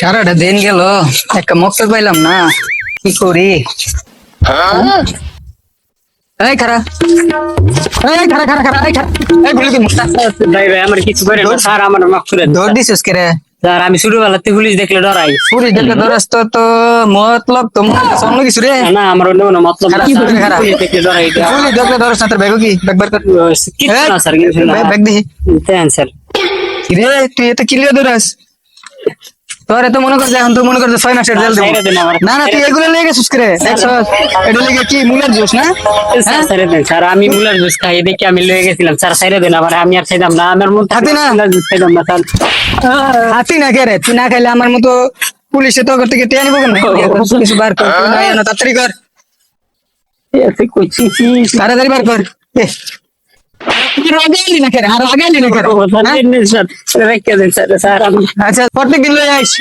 সারাটা দিন গেল। একটা মকসদ পাইলাম না। কি করি? এই খারা। এই খারা খারা খারা এই খারা। এই গুলি কি ভাই ভাই আমার কিছু করে না। স্যার আমার মাফ দৌড় দিছিস কে রে? স্যার আমি ছোটবেলাতে পুলিশ দেখলে ডরাই। দেখলে দৌড়াস তো তো মতলব তোমার কিছু রে। না আমার অন্য কোনো মতলব। পুলিশ দেখলে ডরাই এটা। দেখলে দৌড়াস না তোর ব্যাগ কি? ব্যাগ বার কর। কিছু না স্যার কিছু না। ব্যাগ দেখি দেন স্যার। রে তুই এত কিলিয়ে দৌড়াস তোর মনে করছে এখন তুই মনে করছে ছয় মাসের জেল দেবো। আমার। না না তুই এগুলো লেগে গেছিস রে? দেখছ? এটা লেগে কি মুলার জুস না? স্যার স্যার দেন। স্যার আমি মুলার জুস খাই দেখে আমি লয়ে গেছিলাম। স্যার সাইরে দেন আমার আমি আর খাইতাম না। আমার মন হাতি না? জুস খাইতাম না স্যার। হাতি না কে রে? তুই না খাইলে আমার মতো পুলিশে তো থেকে টেনে নিবো কেন কিছু বার কর না তাড়াতাড়ি কর। তাড়াতাড়ি বার কর। আচ্ছা প্রত্যেকদিন লয়ে আইস।